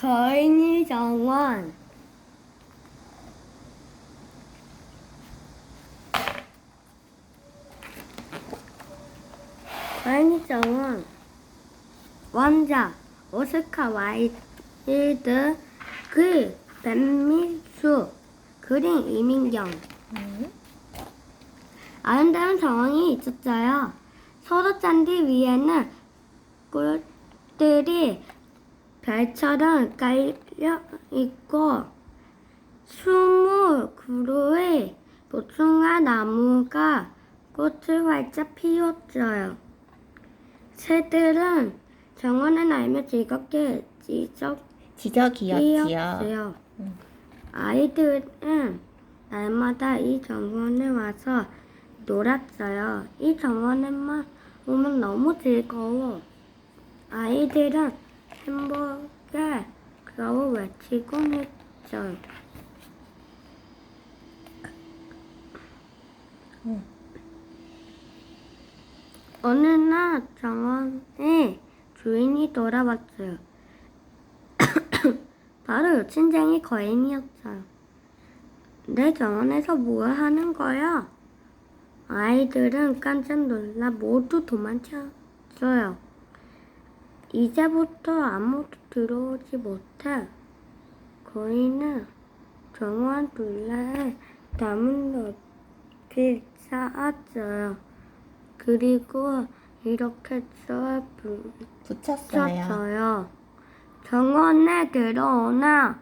거인이 정원 거인이 정원 원작 오스카 와일드 글 뱀미수 그림 이민경 음. 아름다운 정원이 있었어요. 서로 잔디 위에는 꿀들이 별처럼 깔려 있고 스무 그루의 복숭아 나무가 꽃을 활짝 피웠어요. 새들은 정원을 날며 즐겁게 지적 지적이었지요. 이었어요. 음. 아이들은 날마다 이 정원에 와서 놀았어요. 이 정원에만 오면 너무 즐거워. 아이들은 행복에 겨우 외치곤 했죠. 음. 어느 날 정원에 주인이 돌아왔어요. 바로 요친쟁이 거인이었어요. 내 정원에서 뭐 하는 거야? 아이들은 깜짝 놀라 모두 도망쳤어요. 이제부터 아무도 들어오지 못해. 거인은 정원 둘레에 담은 높이 쌓았어요. 그리고 이렇게 써 붙였어요. 붙였어요. 정원에 들어오나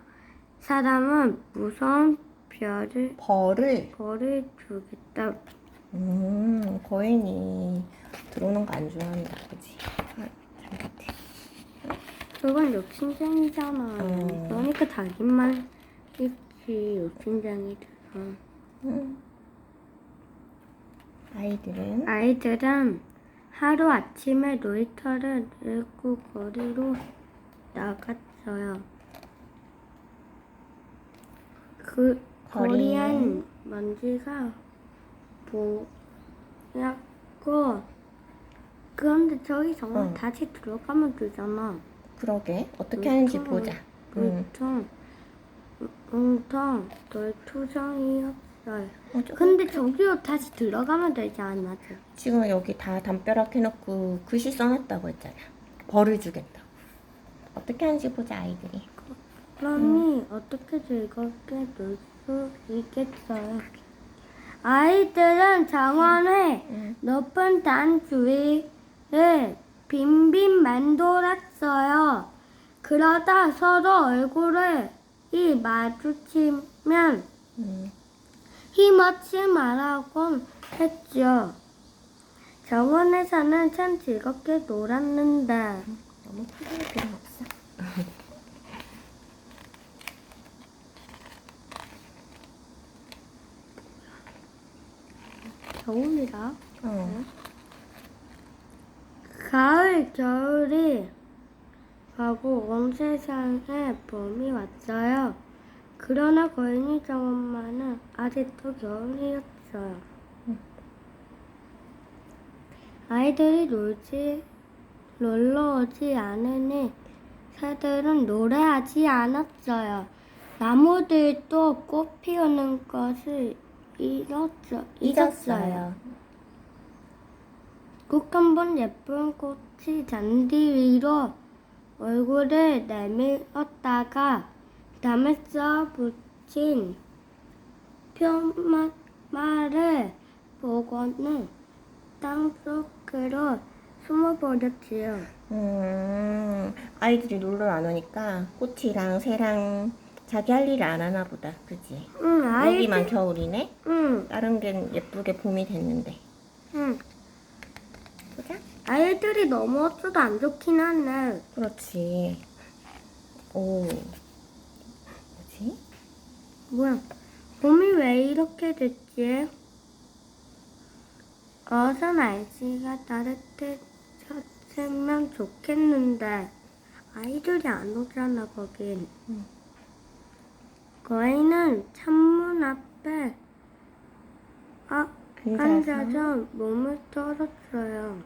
사람은 무서운 별을 벌을 벌을 주겠다. 음, 거인이 들어오는 거 안 좋아한다, 그지? 그건 욕심쟁이잖아. 음. 그러니까 자기만 있지 욕심쟁이들은. 음. 아이들은 아이들은 하루 아침에 놀이터를 내고 거리로 나갔어요. 그 거리엔 거리엔 먼지가 보였고 그런데 저기 정말 응. 다시 들어가면 되잖아. 그러게 어떻게 하는지 울퉁, 보자. 음. 울퉁 웅텅 놀투정이었어요. 어, 저- 근데 저기로 다시 들어가면 되지 않나? 지금 여기 다 담벼락 해놓고 글씨 써놨다고 했잖아. 벌을 주겠다고. 어떻게 하는지 보자 아이들이. 그러니 어떻게 즐겁게 놀 수 있겠어요? 아이들은 정원의 응. 높은 단 주위를 빈빈 맴돌았어요. 그러다 서로 얼굴을 이 마주치면 음. 힘없이 말하곤 했죠. 정원에서는 참 즐겁게 놀았는데 너무 크게 필요 없어. 겨울이라 어. 가을 겨울이 가고 온 세상에 봄이 왔어요. 그러나 거인이 정원만은 아직도 겨울이었어요. 아이들이 놀지 놀러 오지 않으니 새들은 노래하지 않았어요. 나무들도 꽃 피우는 것을 잊었죠, 잊었어요. 잊었어요. 꼭 한번 예쁜 꽃이 잔디 위로 얼굴을 내밀었다가 담에 써 붙인 표말을 보고는 땅속으로 숨어버렸지요. 음, 아이들이 놀러 안 오니까 꽃이랑 새랑 자기 할 일을 안 하나 보다. 그지? 응, 여기만 아이들, 겨울이네? 응, 다른 게 예쁘게 봄이 됐는데. 응. 아이들이 너무 없어도 안 좋긴 하네. 그렇지. 오. 뭐지? 뭐야? 봄이 왜 이렇게 됐지? 어서 날씨가 따뜻해졌으면 좋겠는데 아이들이 안 오잖아 거긴. 응. 거인은 창문 앞에 아, 앉아서. 앉아서 몸을 떨었어요.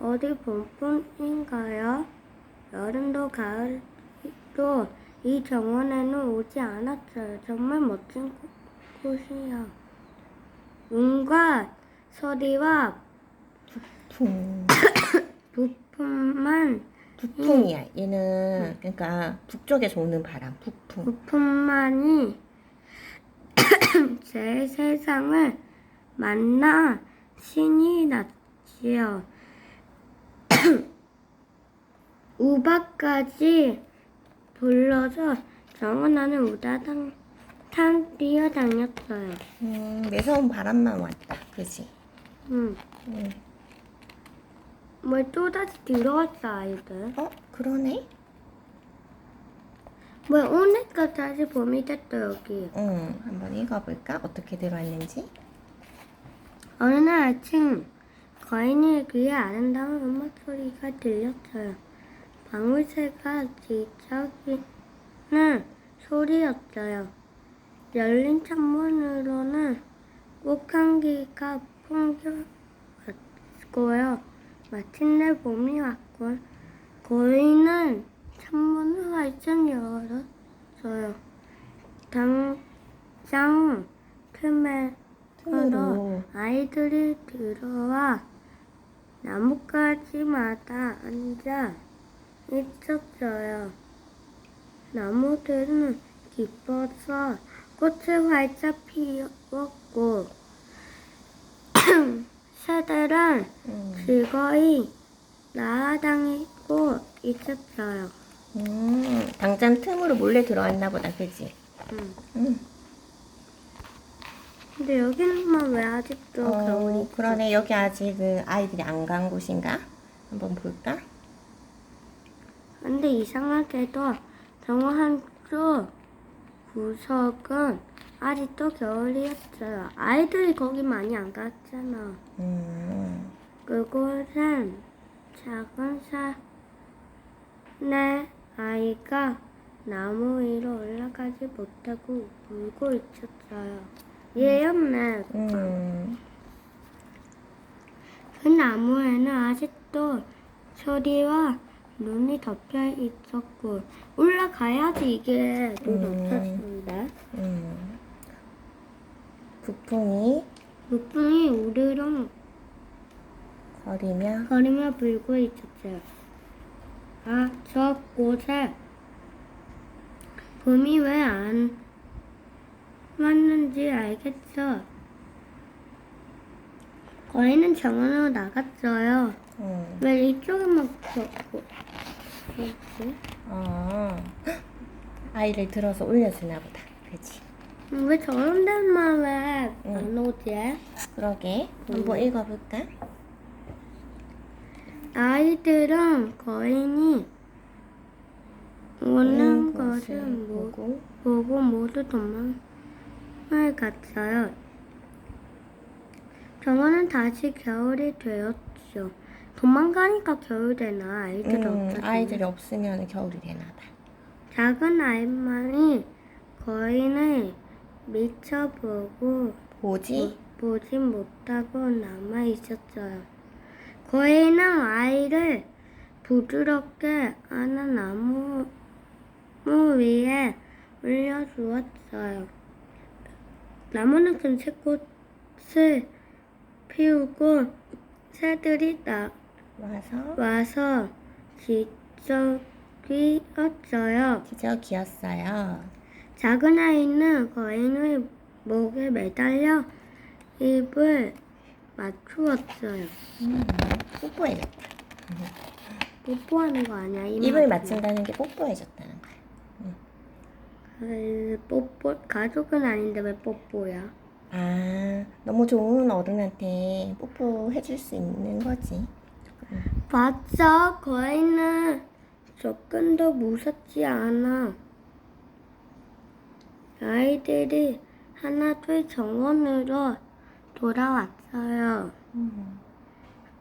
어디 봄뿐인가요? 여름도 가을 아직도 이 정원에는 오지 않았어요. 정말 멋진 곳- 곳이야. 온갖 소리와 붕. 부품만 북풍이야. 얘는 그러니까 북쪽에서 오는 바람. 북풍. 부품만이 제 세상을 만나 신이 났지요. 우박까지 불러서 정원하는 우다당 탄 뛰어다녔어요. 음, 매서운 바람만 왔다. 그지? 음, 음. 뭐 또다시 들어왔어 아이들. 어, 그러네. 뭐 오늘까지 다시 봄이 됐다 여기. 응, 한번 읽어볼까? 어떻게 들어왔는지. 어느 날 아침 거인의 귀에 아름다운 음악 소리가 들렸어요. 방울새가 뒤척이는 소리였어요. 열린 창문으로는 꽃향기가 풍겨왔고요. 마침내 봄이 왔고 거인은 창문을 활짝 열었어요. 당장 틈에 틈으로. 아이들이 들어와 나뭇가지마다 앉아 있었어요. 나무들은 기뻐서 꽃을 활짝 피웠고 새들은 음. 즐거이 날아다니고 있었어요. 음, 당장 틈으로 몰래 들어왔나 보다. 그지? 음. 응. 근데 여기는만 왜 아직도 어? 그러네. 여기 아직 그 아이들이 안 간 곳인가? 한번 볼까? 근데 이상하게도 정원 한쪽 구석은 아직도 겨울이었어요. 아이들이 거기 많이 안 갔잖아. 음, 그곳엔 작은 산내 아이가 나무 위로 올라가지 못하고 울고 있었어요. 얘였네. 음, 그 나무에는 아직도 소리와 눈이 덮여 있었고 올라가야지 이게 눈 음. 없었는데 음. 북풍이 물풍이 우르릉 거리며 거리며 불고 있었어요. 아, 저 곳에 봄이 왜 안 왔는지 알겠어. 거인은 정원으로 나갔어요. 음. 왜 이쪽에만 걷고 있지? 어. 아이를 들어서 올려주나 보다. 그지? 음, 왜 저런 데만 왜안 응. 오지? 그러게. 한번 읽어볼까? 아이들은 거인이 오는 것을 보고 보고 모두 도망을 갔어요. 정원은 다시 겨울이 되었죠. 도망가니까 겨울 되나 아이들 음, 없어서. 아이들이 없으면 겨울이 되나 봐. 작은 아이만이 거인을 미쳐보고 보지? 보 지 못하고 남아 있었어요. 거인은 아이를 부드럽게 안아 나무 위에 올려주었어요. 나무는 금세 꽃을 피우고 새들이 나, 와서 와서 기저귀었어요. 기저귀였어요. 작은 아이는 거인의 목에 매달려 입을 맞추었어요. 음, 뽀뽀해줬다. 뽀뽀하는 거 아니야? 입 입을 맞춘다는 게 뽀뽀해줬다는 거야. 그 뽀뽀 가족은 아닌데 왜 뽀뽀야? 아, 너무 좋은 어른한테 뽀뽀해줄 수 있는 거지. 맞아, 거인은 조금도 무섭지 않아. 아이들이 하나둘 정원으로 돌아왔어요. 음.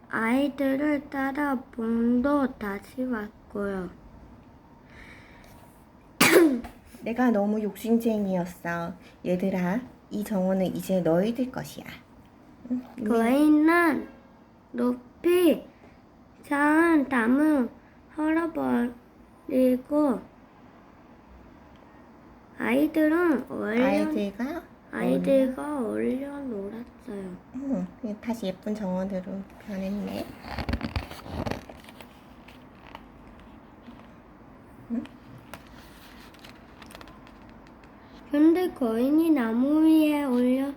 아이들을 따라 봄도 다시 왔고요. 내가 너무 욕심쟁이였어. 얘들아, 이 정원은 이제 너희들 것이야. 응? 거인은 높이 자은 담을 헐어버리고 아이들은 얼려 아이들과 아이들과 얼려 놀았어요. 음, 다시 예쁜 정원으로 변했네. 근데 거인이 나무 위에 올려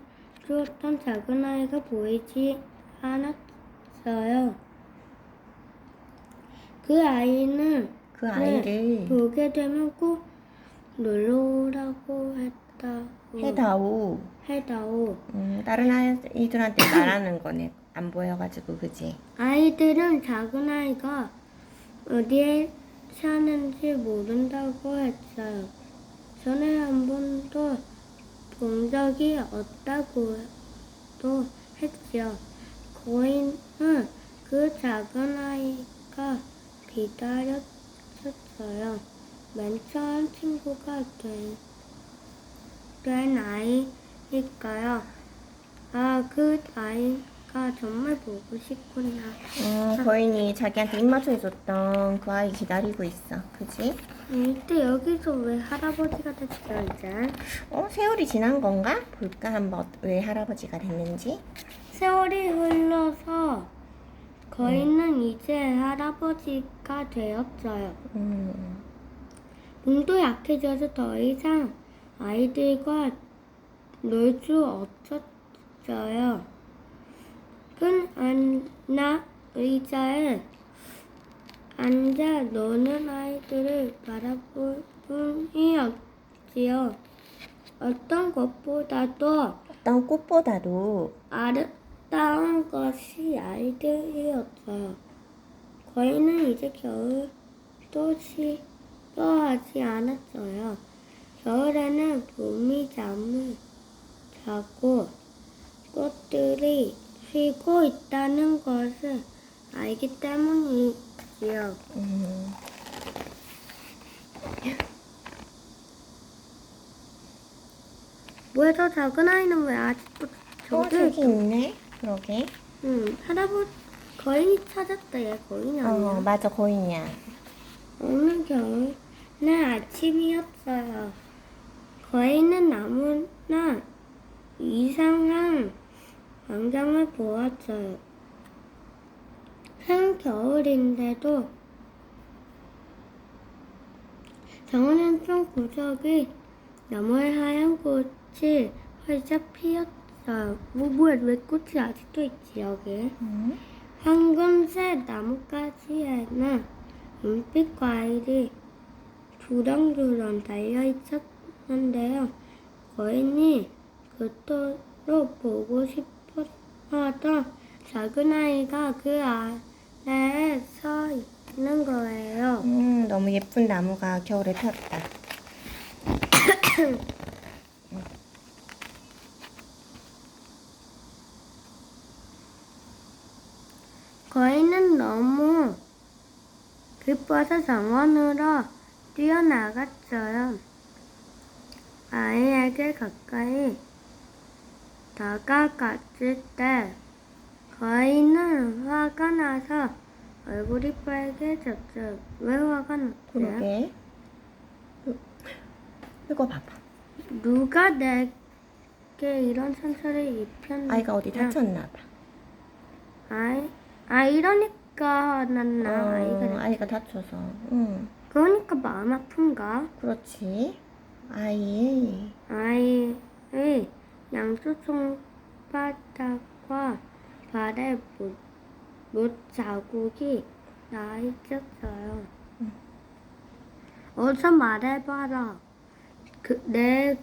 주었던 작은 아이가 보이지 않았어요. 그 아이는 그 네. 아이를 보게 되면 꼭 놀러 오라고 했다고 해다오. 해다오. 음, 다른 아이들한테 말하는 거네. 안 보여가지고 그지? 아이들은 작은 아이가 어디에 사는지 모른다고 했어요. 전에 한 번도 본 적이 없다고도 했죠. 거인은 그 작은 아이가 기다렸었어요. 맨 처음 친구가 된, 된 아이니까요. 아, 그 아이가 정말 보고 싶구나. 어, 거인이 자기한테 입 맞춰줬던 그 아이 기다리고 있어. 그지? 이때 여기서 왜 할아버지가 됐죠, 이제? 어, 세월이 지난 건가? 볼까 한번 왜 할아버지가 됐는지. 세월이 흘러서 거인은 이제 할아버지가 되었어요. 음, 몸도 약해져서 더 이상 아이들과 놀 수 없었어요. 큰 안나 의자에 앉아 노는 아이들을 바라볼 뿐이었지요. 어떤 것보다도 어떤 꽃보다도 아름 다운 것이 아이들이었어요. 거인은 이제 겨울도 싫어하지 않았어요. 겨울에는 봄이 잠을 자고 꽃들이 쉬고 있다는 것을 알기 때문이지요. 음, 뭐야 저 작은 아이는 왜 아직도 어, 저기 있네. 그러게. 응, 할아버지 거인이 찾았다. 얘 거인이 아니야. 어, 맞아, 거인이야. 어느 겨울날 아침이었어요. 거인은 너무나 이상한 광경을 보았어요. 한겨울인데도 정원은 좀 구석이 나무에 하얀 꽃이 활짝 피었 어요. 뭐, 뭐야, 왜 꽃이 아직도 있지, 여기? 음, 황금색 나뭇가지에는 은빛 과일이 주렁주렁 달려 있었는데요. 거인이 그토록 보고 싶어 하던 작은 아이가 그 아래에 서 있는 거예요. 음, 너무 예쁜 나무가 겨울에 폈다. 거인은 너무 기뻐서 정원으로 뛰어나갔어요. 아이에게 가까이 다가갔을 때 거인은 화가 나서 얼굴이 빨개졌죠. 왜 화가 났어요? 그러게. 이- 이거 봐봐. 누가 내게 이런 상처를 입혔나? 아이가 어디 다쳤나 봐. 아이, 아 이러니까 난나 어, 아이가 아이가 다쳐서. 응, 그러니까 마음 아픈가? 그렇지. 아이. 아이의 양쪽 손바닥과 발에 못, 못 자국이 나 있었어요. 어서 말해봐라. 그, 내,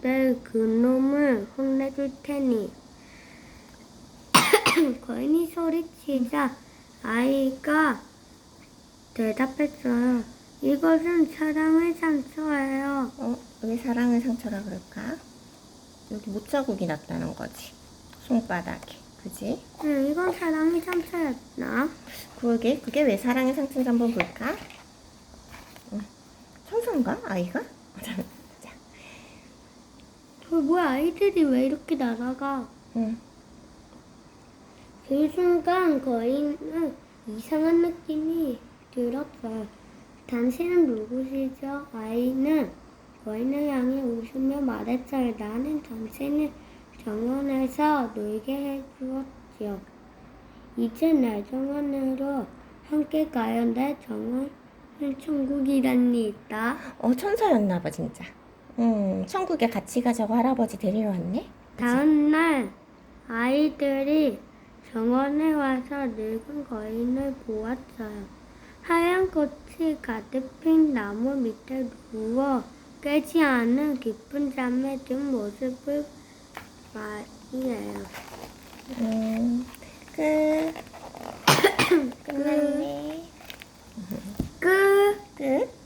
내 그놈을 혼내줄 테니. 거인이 소리치자 아이가 대답했어요. 이것은 사랑의 상처예요. 어, 왜 사랑의 상처라 그럴까? 여기 못자국이 났다는 거지. 손바닥에. 그지? 응, 이건 사랑의 상처였나? 그러게. 그게 왜 사랑의 상처인지 한번 볼까? 응. 천사인가? 아이가? 자, 자. 저 뭐야 아이들이 왜 이렇게 날아가? 응. 그 순간 거인은 이상한 느낌이 들었어요. 당신은 누구시죠? 아이는 거인을 향해 웃으며 말했어요. 나는 당신을 정원에서 놀게 해주었지요. 이제 내 정원으로 함께 가요. 내 정원은 천국이랍니다. 어 천사였나 봐 진짜. 음 천국에 같이 가자고 할아버지 데리러 왔네. 다음 날 아이들이 정원에 와서 늙은 거인을 보았어요. 하얀 꽃이 가득 핀 나무 밑에 누워 깨지 않은 깊은 잠에 든 모습을 말이에요. 음, 끝. 끝났네. 끝. 끝.